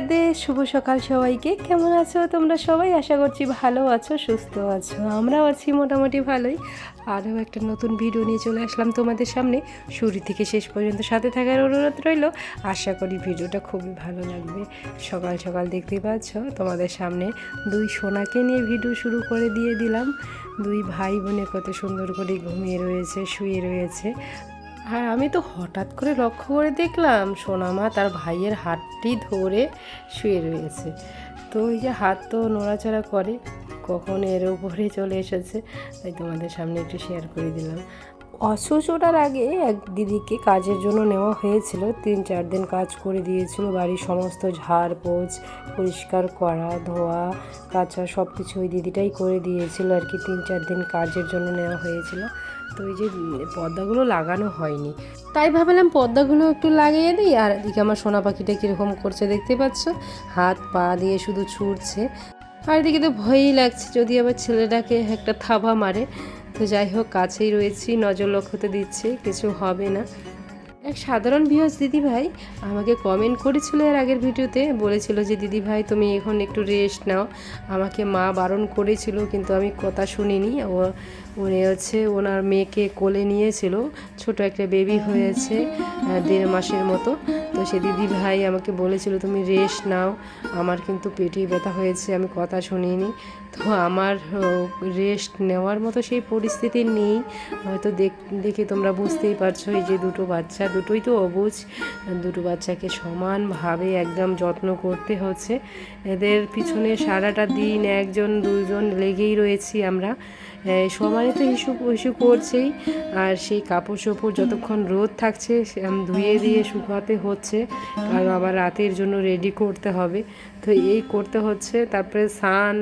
রাধে শুভ সকাল সবাইকে। কেমন আছো তোমরা সবাই? আশা করছি ভালো আছো, সুস্থ আছো। আমরাও আছি মোটামুটি ভালোই। আরও একটা নতুন ভিডিও নিয়ে চলে আসলাম তোমাদের সামনে। শুরু থেকে শেষ পর্যন্ত সাথে থাকার অনুরোধ রইল। আশা করি ভিডিওটা খুবই ভালো লাগবে। সকাল সকাল দেখতেই পাচ্ছ, তোমাদের সামনে দুই সোনাকে নিয়ে ভিডিও শুরু করে দিয়ে দিলাম। দুই ভাই বোনে কত সুন্দর করে ঘুমিয়ে রয়েছে, শুয়ে রয়েছে। আর আমি তো হঠাৎ করে লক্ষ্য করে দেখলাম সোনামা তার ভাইয়ের হাতটি ধরে শুয়ে রয়েছে। তো ওই যে হাত তো নড়াচড়া করে, কখন এর উপরে চলে এসেছে, তাই তোমাদের সামনে একটু শেয়ার করে দিলাম। অসুচ ওঠার আগে এক দিদিকে কাজের জন্য নেওয়া হয়েছিল। তিন চার দিন কাজ করে দিয়েছিল। বাড়ির সমস্ত ঝাড় পোছ পরিষ্কার করা, ধোয়া, কাচা সব কিছু ওই দিদিটাই করে দিয়েছিল আর কি। তিন চার দিন কাজের জন্য নেওয়া হয়েছিল। তো ওই যে পর্দাগুলো লাগানো হয়নি। তাই ভাবলাম পর্দাগুলো একটু লাগিয়ে দিই। আর এদিকে আমার সোনা পাখিটা কীরকম করছে দেখতে পাচ্ছ? হাত, পা দিয়ে শুধু ছুটছে। আর এদিকে তো ভয়ই লাগছে, যদি আবার ছেলেটাকে একটা থাবা মারে। তো যাই হোক, কাছেই রয়েছি, নজর লক্ষ্যতে দিচ্ছে, কিছু হবে না। এক সাধারণ ভিউজ দিদিভাই আমাকে কমেন্ট করেছিল এর আগের ভিডিওতে, বলেছিল যে, দিদিভাই, তুমি এখন একটু রেস্ট নাও। আমাকে মা বারণ করেছিল, কিন্তু আমি কথা শুনিনি। ও উনি হচ্ছে ওনার মেয়েকে কোলে নিয়েছিল, ছোট একটা বেবি হয়েছে দেড় মাসের মতো। তো সে দিদি ভাই আমাকে বলেছিল, তুমি রেস্ট নাও, আমার কিন্তু পেটে ব্যথা হয়েছে, আমি কথা শুনিনি। তো আমার রেস্ট নেওয়ার মতো সেই পরিস্থিতি নেই। হয়তো দেখ তোমরা বুঝতেই পারছ, এই যে দুটো বাচ্চা, দুটোই তো অবুঝ দুটো বাচ্চাকে সমানভাবে একদম যত্ন করতে হচ্ছে। এদের পিছনে সারাটা দিন একজন, দুজন লেগেই রয়েছি আমরা। এই সবাই তো ইস্যু ইস্যু করছেই আর সেই কাপড় চোপড় যতক্ষণ রোদ থাকছে ধুয়ে দিয়ে শুকাতে হচ্ছে কারণ আবার রাতের জন্য রেডি করতে হবে। তো এই করতে হচ্ছে তারপরে আহ,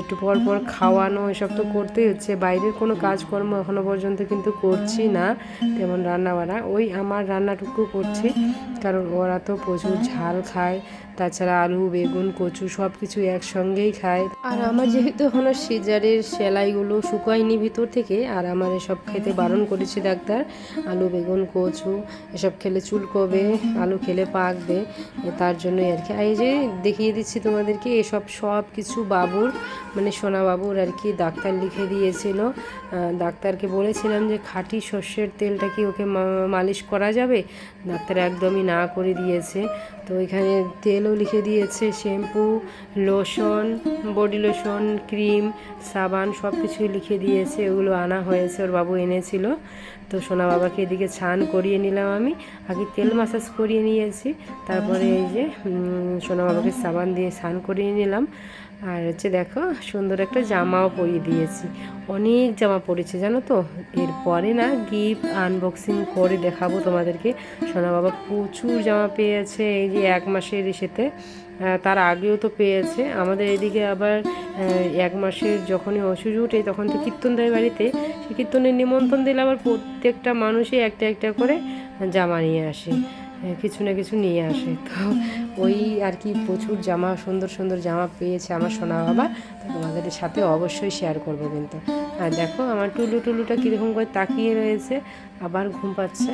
একটু পর পর খাওয়ানো, এসব তো করতেই হচ্ছে। বাইরের কোনো কাজকর্ম এখনও পর্যন্ত কিন্তু করছি না, তেমন রান্না বান্না ওই আমার রান্নাটুকু করছি, কারণ ওরা তো প্রচুর ঝাল খায়, তাছাড়া আলু, বেগুন, কচু সব কিছু একসঙ্গেই খায়। আর আমার যেহেতু এখনও সিজারের সেলাইগুলো শুকায়নি ভিতর থেকে, আর আমার এসব খেতে বারণ করেছে ডাক্তার। আলু, বেগুন, কচু, এসব খেলে চুলকবে, আলু খেলে পাকবে তার জন্যই আর কি। এই যে দেখিয়ে দিচ্ছি তোমাদেরকে, এসব সব কিছু বাবুর মানে সোনা বাবুর আর কি ডাক্তার লিখে দিয়েছিল। ডাক্তারকে বলেছিলাম যে খাঁটি সর্ষের তেলটা কি ওকে মালিশ করা যাবে? ডাক্তার একদমই না করে দিয়েছে। তো এখানে তেলও লিখে দিয়েছে, shampoo, lotion, body lotion, cream, সাবান সব কিছুই লিখে দিয়েছে, ওগুলো আনা হয়েছে, ওর বাবু এনেছিল। তো সোনা বাবাকে এদিকে ছান করিয়ে নিলাম আমি। আগে তেল মাসাজ করিয়ে নিয়েছি, তারপরে এই যে সোনা বাবাকে সাবান দিয়ে স্নান করিয়ে নিলাম। আর হচ্ছে দেখো সুন্দর একটা জামাও পরিয়ে দিয়েছি। অনেক জামা পরেছে জানো তো? এরপরে না গিফট আনবক্সিং করে দেখাবো তোমাদেরকে। সোনা বাবা প্রচুর জামা পেয়েছে এই যে এক মাসের আহ, তার আগেও তো পেয়েছে। আমাদের এদিকে আবার এক মাসের যখনই অসুজ উঠে তখন তো কীর্তন দেয় বাড়িতে। সে কীর্তনের নিমন্ত্রণ দিলে আবার প্রত্যেকটা মানুষই একটা একটা করে জামা নিয়ে আসে। কিছু না কিছু নিয়ে আসে। তো ওই আর কি প্রচুর জামা, সুন্দর সুন্দর জামা পেয়েছে আমার সোনা বাবা। তো তোমাদের সাথে অবশ্যই শেয়ার করব কিন্তু। আর দেখো আমার টুলু টুলুটা কীরকম করে তাকিয়ে রয়েছে, আবার ঘুম পাচ্ছে।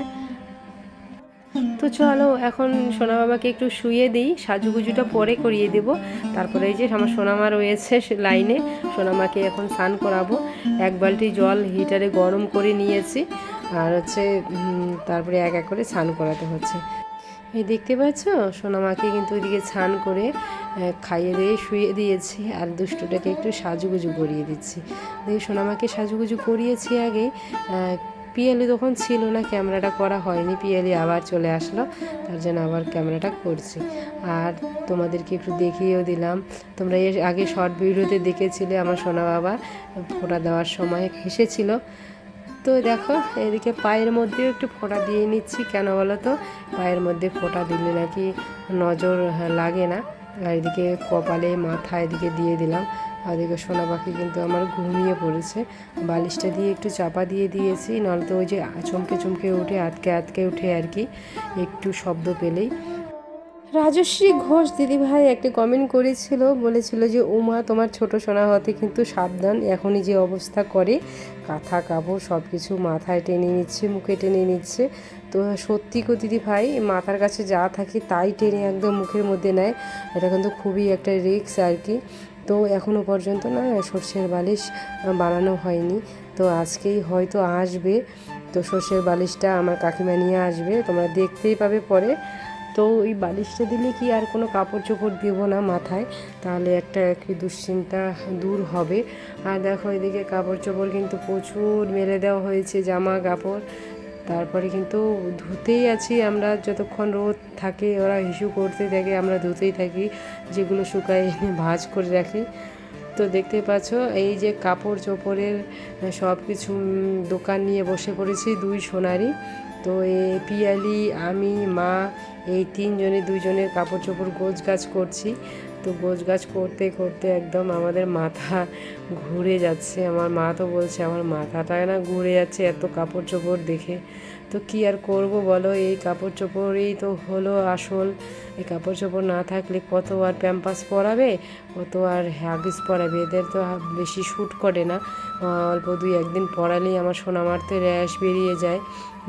তো চলো এখন সোনা বাবাকে একটু শুয়ে দিই, সাজুগুজুটা পরে করিয়ে দেব। তারপরে এই যে আমার সোনামা রয়েছে লাইনে সোনামাকে এখন স্নান করাবো। এক বালতি জল হিটারে গরম করে নিয়েছি। আর হচ্ছে তারপরে এক এক করে স্নান করাতে হচ্ছে। এই দেখতে পাচ্ছ? সোনামাকে কিন্তু ওইদিকে স্নান করে খাইয়ে দিয়ে শুয়ে দিয়েছি আর দুষ্টুটাকে একটু সাজুগুজু করিয়ে দিচ্ছি। দেখি সোনামাকে সাজুগুজু করিয়েছি আগে। পিয়ালি তখন ছিল না, ক্যামেরাটা করা হয়নি। পিয়ালি আবার চলে আসলো, তার জন্য আবার ক্যামেরাটা করছি। আর তোমাদেরকে একটু দেখিয়েও দিলাম, তোমরা এর আগে শর্ট ভিডিওতে দেখেছিলে, আমার সোনা বাবা ফোটা দেওয়ার সময় হেসেছিল তো দেখো এদিকে পায়ের মধ্যেও একটু ফোঁটা দিয়ে নিচ্ছি। কেন বলো তো? পায়ের মধ্যে ফোঁটা দিলে নাকি নজর হ্যাঁ, লাগে না। আর এদিকে কপালে মাথা এদিকে দিয়ে দিলাম। এদিকে সোনা পাখি কিন্তু আমার ঘুমিয়ে পড়েছে। বালিশটা দিয়ে একটু চাপা দিয়ে দিয়েছি নয়তো ওই যে চমকে চমকে উঠে আটকে আটকে উঠে আর কি একটু শব্দ পেলেই। রাজশ্রী ঘোষ দিদিভাই একটি কমেন্ট করেছিল, বলেছিল যে, উমা, তোমার ছোট সোনা হতে কিন্তু সাবধান, এখনই যে অবস্থা করে, কাঁথা, কাপড় সব কিছু মাথায় টেনে নিচ্ছে, মুখে টেনে নিচ্ছে। তো সত্যি কো দিদি ভাই মাথার কাছে যা থাকে তাই টেনে একদম মুখের মধ্যে নেয়। এটা কিন্তু খুবই একটা রিস্ক আর কি। তো এখনও পর্যন্ত না, সর্ষের বালিশ বানানো হয়নি। তো আজকেই হয়তো আসবে। তো সর্ষের বালিশটা আমার কাকিমা নিয়ে আসবে, তোমরা দেখতেই পাবে পরে। তো ওই বালিশটা দিলে কি আর কোনো কাপড় চোপড় দেবো না মাথায়? তাহলে একটা একটি দুশ্চিন্তা দূর হবে। আর দেখো এদিকে কাপড় চোপড় কিন্তু প্রচুর মেলে দেওয়া হয়েছে, জামা, কাপড়। তারপরে কিন্তু ধুতেই আছি আমরা, যতক্ষণ রোদ থাকে ওরা হিসু করতে থাকে আমরা ধুতেই থাকি, যেগুলো শুকায় এনে ভাঁজ করে রাখি। তো দেখতে পাচ্ছ, এই যে কাপড় চোপড়ের সব কিছু দোকান নিয়ে বসে পড়েছি দুই সোনারি। তো এ পিয়ালি, আমি, মা, এই তিনজনে, দুজনের কাপড় চোপড় গোছ গাছ করছি। তো গোছ গাছ করতে করতে একদম আমাদের মাথা ঘুরে যাচ্ছে। আমার মা তো বলছে, আমার মাথাটা না ঘুরে যাচ্ছে এত কাপড় চোপড় দেখে। তো কি আর করব বলো? এই কাপড় চোপড়েই তো হলো আসল। এই কাপড় চোপড় না থাকলে কত আর প্যাম্পাস পরাবে? কত আর হ্যাগিস পরাবে? এদের তো বেশি শ্যুট করে না। অল্প দুই একদিন পরালেই আমার সোনামার তো র্যাশ বেরিয়ে যায়।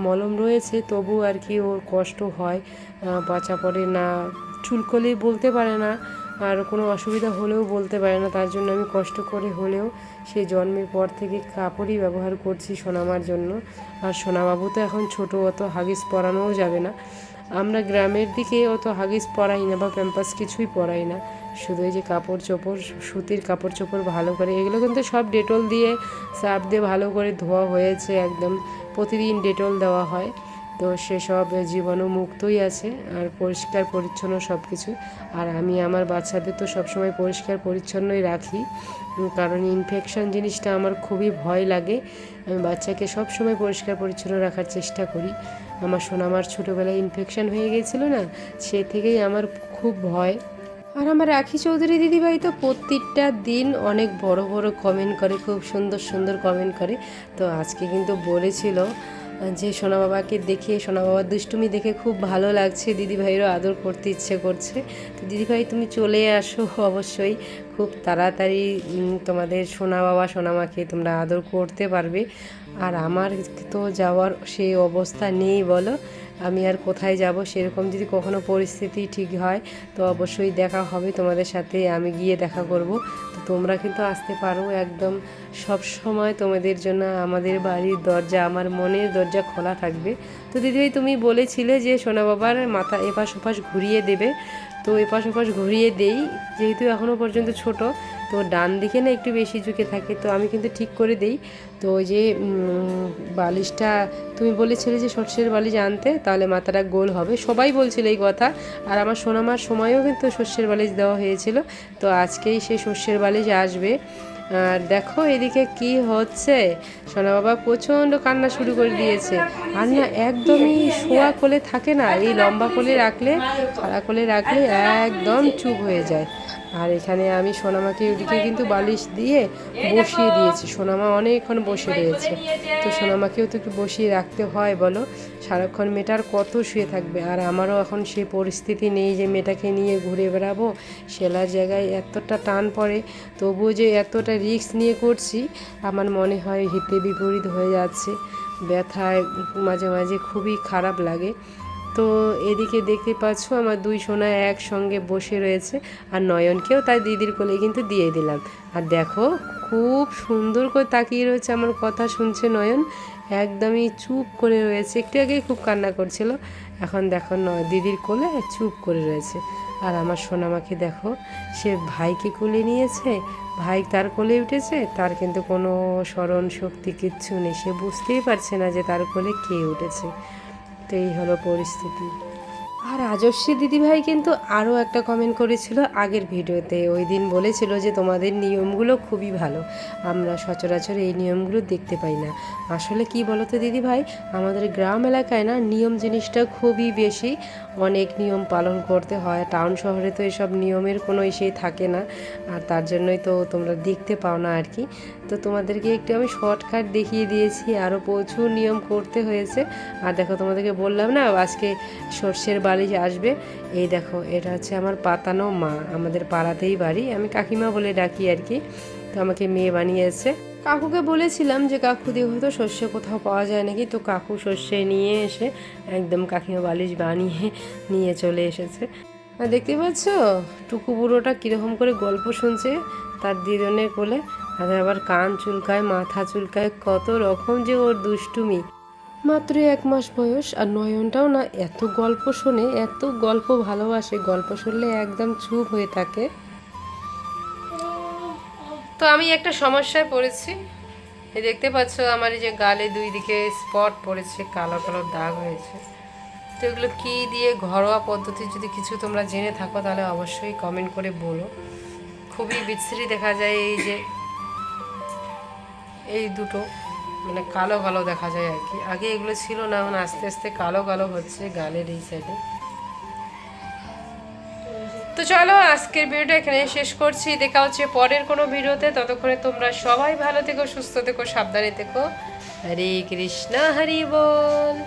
মলম রয়েছে, তবু আর কি ওর কষ্ট হয়। বাচ্চা পড়ে না চুলকলেই বলতে পারে না। আর কোনো অসুবিধা হলেও বলতে পারে না। তার জন্য আমি কষ্ট করে হলেও সেই জন্মের পর থেকে কাপড়ই ব্যবহার করছি সোনামার জন্য। আর সোনাবাবু তো এখন ছোট, অত হাগিস পরানোও যাবে না। আমরা গ্রামের দিকে অত হাগিস পরাই না বা প্যাম্পাস কিছুই পরাই না। শুধু এই যে কাপড় চোপড়, সুতির কাপড় চোপড় ভালো করে, এগুলো কিন্তু সব ডেটল দিয়ে সার্ফ দিয়ে ভালো করে ধোয়া হয়েছে একদম। প্রতিদিন ডেটল দেওয়া হয়। তো সেসব জীবাণু মুক্তই আছে আর পরিষ্কার, পরিচ্ছন্ন সব কিছু আর আমি আমার বাচ্চাদের তো সবসময় পরিষ্কার, পরিচ্ছন্নই রাখি। কারণ ইনফেকশন জিনিসটা আমার খুবই ভয় লাগে। আমি বাচ্চাকে সব সময় পরিষ্কার, পরিচ্ছন্ন রাখার চেষ্টা করি। আমার সোনামার ছোটোবেলায় ইনফেকশন হয়ে গিয়েছিল না, সে থেকেই আমার খুব ভয়। আর আমার রাখি চৌধুরী দিদিভাই তো প্রত্যেকটা দিন অনেক বড় বড় কমেন্ট করে, খুব সুন্দর সুন্দর কমেন্ট করে। তো আজকে কিন্তু বলেছিল যে সোনা বাবাকে দেখে সোনা বাবার দুষ্টুমি দেখে খুব ভালো লাগছে। দিদিভাইয়েরও আদর করতে ইচ্ছে করছে। তো দিদিভাই, তুমি চলে আসো অবশ্যই। খুব তাড়াতাড়ি তোমাদের সোনা বাবা সোনা মাকে তোমরা আদর করতে পারবে। আর আমার তো যাওয়ার সেই অবস্থা নেই বলো। আমি আর কোথায় যাব সেরকম যদি কখনো পরিস্থিতি ঠিক হয়, তো অবশ্যই দেখা হবে তোমাদের সাথে। আমি গিয়ে দেখা করব। তো তোমরা কিন্তু আসতে পারো একদম সব সময় তোমাদের জন্য আমাদের বাড়ির দরজা, আমার মনের দরজা খোলা থাকবে। তো দিদিভাই, তুমি বলেছিলে যে সোনা বাবার মাথা এপাশ ওপাশ ঘুরিয়ে দেবে। তো এপাশ ওপাশ ঘুরিয়ে দেই, যেহেতু এখনও পর্যন্ত ছোট, তো ডান দিকে না একটু বেশি ঝুঁকে থাকে, তো আমি কিন্তু ঠিক করে দেই। তো ওই যে বালিশটা, তুমি বলেছিলে যে সর্ষের বালিশ আনতে, তাহলে মাথাটা গোল হবে। সবাই বলছিল এই কথা, আর আমার সোনামার সময়ও কিন্তু সর্ষের বালিশ দেওয়া হয়েছিল, তো আজকেই সেই সর্ষের বালিশ আসবে। আর দেখো এদিকে কি হচ্ছে। সোনা বাবা প্রচণ্ড কান্না শুরু করে দিয়েছে। আর না একদমই শোয়া কোলে থাকে না, এই লম্বা কোলে রাখলে, খাড়া কোলে রাখলে একদম চুপ হয়ে যায়। আর এখানে আমি সোনামাকে ওদিকে কিন্তু বালিশ দিয়ে বসিয়ে দিয়েছি। সোনামা অনেকক্ষণ বসে রয়েছে। তো সোনামাকেও তো একটু বসিয়ে রাখতে হয় বলো। সারাক্ষণ মেয়েটার কত শুয়ে থাকবে? আর আমারও এখন সে পরিস্থিতি নেই যে মেয়েটাকে নিয়ে ঘুরে বেড়াবো। সেলার জায়গায় এতটা টান পড়ে তবুও যে এতটা রিস্ক নিয়ে করছি আমার মনে হয় হিতে বিপরীত হয়ে যাচ্ছে। ব্যথায় মাঝে মাঝে খুবই খারাপ লাগে। তো এদিকে দেখতে পাচ্ছ আমার দুই সোনা একসঙ্গে বসে রয়েছে, আর নয়নকেও তাই দিদির কোলে কিন্তু দিয়ে দিলাম। আর দেখো, খুব সুন্দর করে তাকিয়ে রয়েছে আমার কথা শুনছে নয়ন। একদমই চুপ করে রয়েছে, একটু আগে খুব কান্না করছিল। এখন দেখো নয় দিদির কোলে চুপ করে রয়েছে। আর আমার সোনামাকে দেখো, সে ভাইকে কোলে নিয়েছে, ভাই তার কোলে উঠেছে, তার কিন্তু কোনো স্মরণ শক্তি কিচ্ছু নেই। সে বুঝতেই পারছে না যে তার কোলে কে উঠেছে। তো এই হলো পরিস্থিতি। আর রাজস্বী দিদিভাই কিন্তু আরও একটা কমেন্ট করেছিল আগের ভিডিওতে। ওই দিন বলেছিল যে তোমাদের নিয়মগুলো খুবই ভালো। আমরা সচরাচর এই নিয়মগুলো দেখতে পাই না। আসলে কি বলো তো দিদিভাই? আমাদের গ্রাম এলাকায় না নিয়ম জিনিসটা খুবই বেশি। অনেক নিয়ম পালন করতে হয়। টাউন শহরে তো এসব নিয়মের কোনো ইসেই থাকে না। আর তার জন্যই তো তোমরা দেখতে পাও না আর কি। তো তোমাদেরকে একটু আমি শর্টকাট দেখিয়ে দিয়েছি। আরও প্রচুর নিয়ম করতে হয়েছে। আর দেখো তোমাদেরকে বললাম না, আজকে সর্ষের বালিশ আসবে। এই দেখো, এটা হচ্ছে আমার পাতানো মা, আমাদের পাড়াতেই বাড়ি। আমি কাকিমা বলে ডাকি আর কি, তো আমাকে মেয়ে বানিয়েছে। কাকুকে বলেছিলাম যে, কাকু দিয়ে হয়তো শস্য কোথাও পাওয়া যায় নাকি? তো কাকু শস্যে নিয়ে এসে একদম কাকিমা বালিশ বানিয়ে নিয়ে চলে এসেছে। আর দেখতে পাচ্ছ, টুকু বুড়োটা কীরকম করে গল্প শুনছে তার দিদনের কোলে। আর আবার কান চুলকায়, মাথা চুলকায়, কত রকম যে ওর দুষ্টুমি। মাত্র এক মাস বয়স আর নয়নটাও না এত গল্প শোনে, এত গল্প ভালোবাসে, গল্প শুনলে একদম চুপ হয়ে থাকে। তো আমি একটা সমস্যায় পড়েছি। দেখতে পাচ্ছ আমার এই যে গালে দুই দিকে স্পট পড়েছে, কালো কালো দাগ হয়েছে। তো এগুলো কী দিয়ে ঘরোয়া পদ্ধতি যদি কিছু তোমরা জেনে থাকো, তাহলে অবশ্যই কমেন্ট করে বলো। খুবই বিচ্ছিরি দেখা যায় এই যে, এই দুটো। মানে কালো কালো দেখা যায় আর কি। আগে এগুলো ছিল না, এখন আস্তে আস্তে কালো কালো হচ্ছে গালের এই সাইডে তো চলো, আজকের ভিডিওটা এখানে শেষ করছি। দেখা হচ্ছে পরের কোনো ভিডিওতে। ততক্ষণে তোমরা সবাই ভালো থেকো, সুস্থ থেকো, সাবধানে থেকো। হরে কৃষ্ণ, হরি বল।